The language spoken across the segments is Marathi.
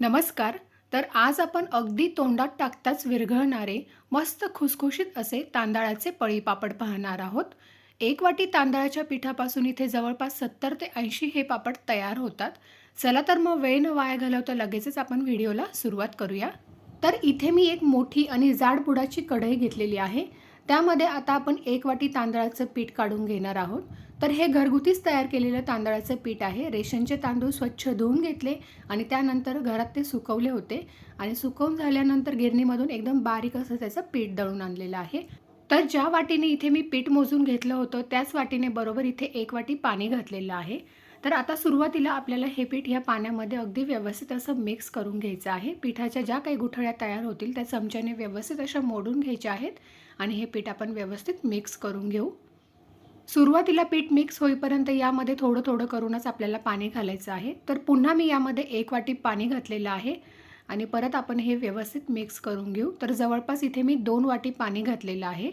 नमस्कार. तर आज आपण अगदी तोंडात टाकताच विरघळणारे मस्त खुसखुशीत असे तांदळाचे पळी पापड पाहणार आहोत. एक वाटी तांदळाच्या पिठापासून इथे जवळपास सत्तर ते ऐंशी हे पापड तयार होतात. चला तर मग वेळ न वाया घालवता लगेचच आपण व्हिडिओला सुरुवात करूया. तर इथे मी एक मोठी आणि जाड बुडाची कढई घेतलेली आहे. त्यामध्ये आता आपण एक वाटी तांदळाचं पीठ काढून घेणार आहोत. तर हे घरगुतीच तयार केलेलं तांदळाचं पीठ आहे. रेशनचे तांदूळ स्वच्छ धुवून घेतले आणि त्यानंतर घरात ते सुकवले होते. आणि सुकवून झाल्यानंतर गिरणीमधून एकदम बारीक असं त्याचं पीठ दळून आणलेलं आहे. तर ज्या वाटीने इथे मी पीठ मोजून घेतलं होतं त्याच वाटीने बरोबर इथे एक वाटी पाणी घातलेलं आहे. तर आता सुरुवातीला आपल्याला हे पीठ ह्या पाण्यामध्ये अगदी व्यवस्थित असं मिक्स करून घ्यायचं आहे. पिठाच्या ज्या काही गुठळ्या तयार होतील त्या चमच्याने व्यवस्थित अशा मोडून घ्यायच्या आहेत आणि हे पीठ आपण व्यवस्थित मिक्स करून घेऊ. सुरुवातीला पीठ मिक्स होईपर्यंत यामध्ये थोडं थोडं करूनच आपल्याला पाणी घालायचं आहे. तर पुन्हा मी यामध्ये एक वाटी पाणी घातलेलं आहे आणि परत आपण हे व्यवस्थित मिक्स करून घेऊ. तर जवळपास इथे मी दोन वाटी पाणी घातलेलं आहे.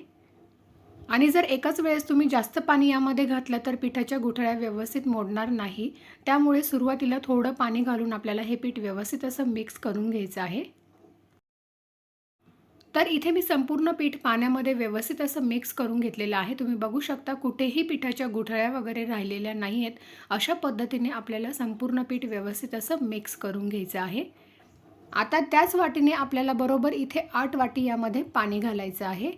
आणि जर एकाच वेळेस तुम्ही जास्त पाणी यामध्ये घातलं तर पिठाच्या गुठळ्या व्यवस्थित मोडणार नाही. त्यामुळे सुरुवातीला थोडं पाणी घालून आपल्याला हे पीठ व्यवस्थित असं मिक्स करून घ्यायचं आहे. तर इथे मी संपूर्ण पीठ पाण्यामध्ये व्यवस्थित असं मिक्स करून घेतलेलं आहे. तुम्ही बघू शकता कुठेही पिठाच्या गुठळ्या वगैरे राहिलेल्या नाही आहेत अशा पद्धतीने आपल्याला संपूर्ण पीठ व्यवस्थित असं मिक्स करून घ्यायचं आहे. आता त्याच वाटीने आपल्याला बरोबर इथे आठ वाटी यामध्ये पाणी घालायचं आहे.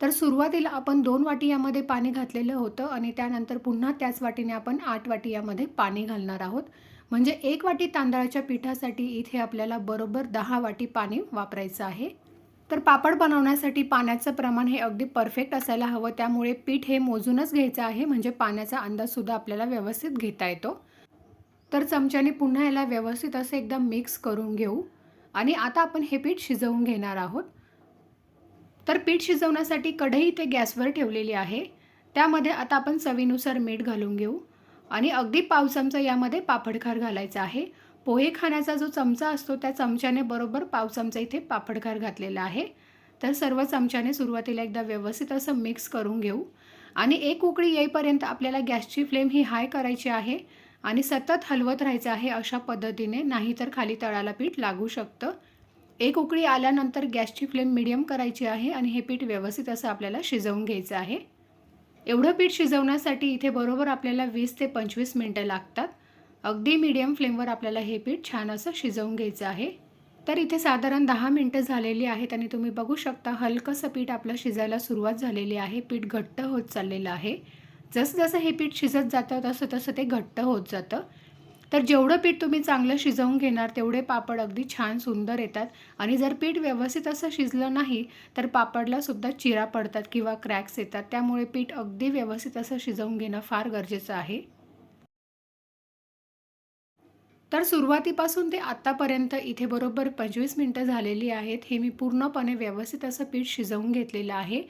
तर सुरुवातीला आपण दोन वाटी यामध्ये पाणी घातलेलं होतं आणि त्यानंतर पुन्हा त्याच वाटीने आपण आठ वाटी यामध्ये पाणी घालणार आहोत. म्हणजे एक वाटी तांदळाच्या पिठासाठी इथे आपल्याला बरोबर दहा वाटी पाणी वापरायचं आहे. तर पापड बनवण्यासाठी पाण्याचं प्रमाण हे अगदी परफेक्ट असायला हवं. त्यामुळे पीठ हे मोजूनच घ्यायचं आहे. म्हणजे पाण्याचा अंदाजसुद्धा आपल्याला व्यवस्थित घेता येतो. तर चमच्याने पुन्हा याला व्यवस्थित असं एकदम मिक्स करून घेऊ. आणि आता आपण हे पीठ शिजवून घेणार आहोत. तर पीठ शिजवण्यासाठी कढई ते गॅसवर ठेवलेली आहे. त्यामध्ये आता आपण चवीनुसार मीठ घालून घेऊ. आणि अगदी पाव चमचा यामध्ये पापडखार घालायचा आहे. पोहे खाण्याचा जो चमचा असतो त्या चमच्याने बरोबर पाव चमचा इथे पापडखार घातलेला आहे. तर सर्व चमच्याने सुरुवातीला एकदा व्यवस्थित असं मिक्स करून घेऊ. आणि एक उकळी येईपर्यंत आपल्याला गॅसची फ्लेम ही हाय करायची आहे. आणि सतत हलवत राहायचं आहे अशा पद्धतीने नाहीतर खाली तळाला पीठ लागू शकतं. एक उकळी आल्यानंतर गॅसची फ्लेम मिडियम करायची आहे आणि हे पीठ व्यवस्थित असं आपल्याला शिजवून घ्यायचं आहे. एवढं पीठ शिजवण्यासाठी इथे बरोबर आपल्याला वीस ते पंचवीस मिनटं लागतात. अगदी मीडियम फ्लेमवर आपल्याला हे पीठ छान असं शिजवून घ्यायचं आहे. तर इथे साधारण दहा मिनटं झालेली आहेत आणि तुम्ही बघू शकता हलकंसं पीठ आपलं शिजायला सुरुवात झालेली आहे. पीठ घट्ट होत चाललेलं आहे. जसं जसं हे पीठ शिजत जातं तसं तसं ते घट्ट होत जातं. तर जेवढं पीठ तुम्ही चांगलं शिजवून घेणार तेवढे पापड अगदी छान सुंदर येतात. आणि जर पीठ व्यवस्थित असं शिजलं नाही तर पापडला सुद्धा चिरा पडतात किंवा क्रॅक्स येतात. त्यामुळे पीठ अगदी व्यवस्थित असं शिजवून घेणं फार गरजेचं आहे. तर सुरुवातीपासून ते आत्तापर्यंत इथे बरोबर पंचवीस मिनटं झालेली आहेत. हे मी पूर्णपणे व्यवस्थित असं पीठ शिजवून घेतलेलं आहे.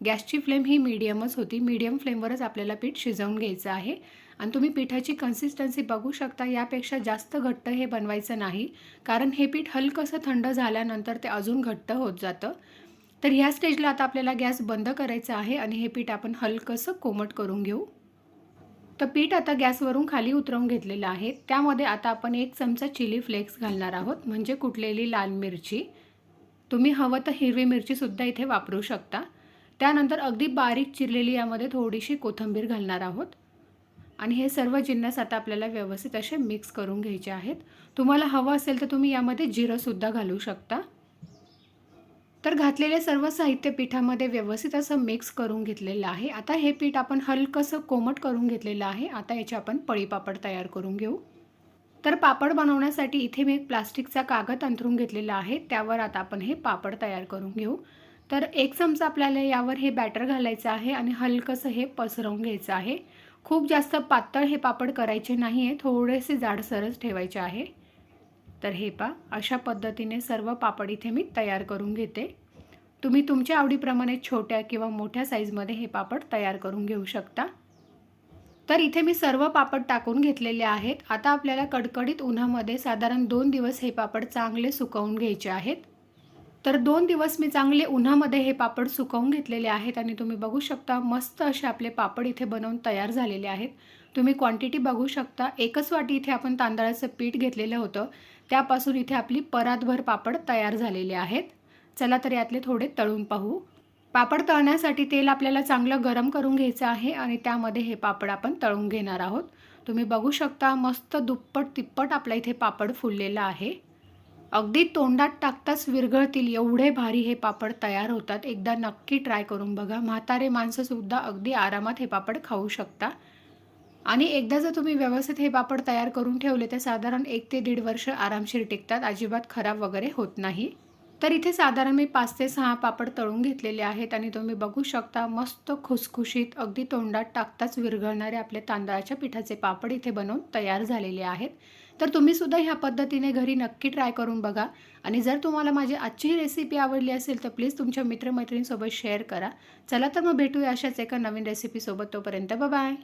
गॅसची फ्लेम ही मीडियमच होती. मीडियम फ्लेमवरच आपल्याला पीठ शिजवून घ्यायचं आहे. आणि तुम्ही पिठाची कन्सिस्टन्सी बघू शकता यापेक्षा जास्त घट्ट हे बनवायचं नाही. कारण हे पीठ हलकंसं थंड झाल्यानंतर ते अजून घट्ट होत जातं. तर ह्या स्टेजला आता आपल्याला गॅस बंद करायचा आहे आणि हे पीठ आपण हलकंसं कोमट करून घेऊ. तर पीठ आता गॅसवरून खाली उतरवून घेतलेलं आहे. त्यामध्ये आता आपण एक चमचा चिली फ्लेक्स घालणार आहोत म्हणजे कुटलेली लाल मिरची. तुम्ही हवं तर हिरवी मिरचीसुद्धा इथे वापरू शकता. त्यानंतर अगदी बारीक चिरलेली यामध्ये थोडीशी कोथिंबीर घालणार आहोत. आणि हे सर्व जिन्नस आता आपल्याला व्यवस्थित असे मिक्स करून घ्यायचे आहेत. तुम्हाला हवं असेल तर तुम्ही यामध्ये जिरंसुद्धा घालू शकता. तर घातलेले सर्व साहित्य पिठामध्ये व्यवस्थित असं मिक्स करून घेतलेलं आहे. आता हे पीठ आपण हलकंसं कोमट करून घेतलेलं आहे. आता याचे आपण पळीपापड तयार करून घेऊ. तर पापड बनवण्यासाठी इथे मी एक प्लास्टिकचा कागद अंथरून घेतलेला आहे. त्यावर आता आपण हे पापड तयार करून घेऊ. तर एक चमचा आपल्याला यावर हे बॅटर घालायचं आहे आणि हलकंसं हे पसरवून घ्यायचं आहे. खूप जास्त पातळ हे पापड करायचे नाही आहे थोडेसे जाडसरच ठेवायचे आहे. तर हे पा अशा पद्धतीने सर्व पापड इथे मी तयार करून घेते. तुम्ही तुमच्या आवडीप्रमाणे छोट्या किंवा मोठ्या साईजमध्ये हे पापड तयार करून घेऊ शकता. तर इथे मी सर्व पापड टाकून घेतलेले आहेत. आता आपल्याला कडकडीत उन्हामध्ये साधारण दोन दिवस हे पापड चांगले सुकवून घ्यायचे आहेत. तर दोन दिवस मी चांगले उन्हामध्ये हे पापड सुकवून घेतलेले आहेत आणि तुम्ही बघू शकता मस्त असे आपले पापड इथे बनवून तयार झालेले आहेत. तुम्ही क्वांटिटी बघू शकता. एकच वाटी इथे आपण तांदळाचं पीठ घेतलेलं होतं. त्यापासून इथे आपली परातभर पापड तयार झालेले आहेत. चला तर यातले थोडे तळून पाहू. पापड तळण्यासाठी तेल आपल्याला चांगलं गरम करून घ्यायचं आहे आणि त्यामध्ये हे पापड आपण तळून घेणार आहोत. तुम्ही बघू शकता मस्त दुप्पट तिप्पट आपल्या इथे पापड फुललेला आहे. अगदी तोंडात टाकताच विरघळतील एवढे भारी हे पापड तयार होतात. एकदा नक्की ट्राय करून बघा. म्हातारे माणसंसुद्धा अगदी आरामात हे पापड खाऊ शकता. आणि एकदा जर तुम्ही व्यवस्थित हे पापड तयार करून ठेवले तर साधारण एक ते दीड वर्ष आरामशीर टिकतात. अजिबात खराब वगैरे होत नाही. तर इथे साधारण मी पाच ते सहा पापड तळून घेतलेले आहेत आणि तुम्ही बघू शकता मस्त खुसखुशीत अगदी तोंडात टाकताच विरघळणारे आपले तांदळाच्या पिठाचे पापड इथे बनवून तयार झालेले आहेत. तर तुम्ही सुद्धा ह्या पद्धतीने घरी नक्की ट्राय करून बघा. आणि जर तुम्हाला माझी आजची रेसिपी आवडली असेल तर प्लीज तुमच्या मित्रमैत्रिणींसोबत शेअर करा. चला तर मग भेटूया अशाच एका नवीन रेसिपीसोबत तोपर्यंत बाय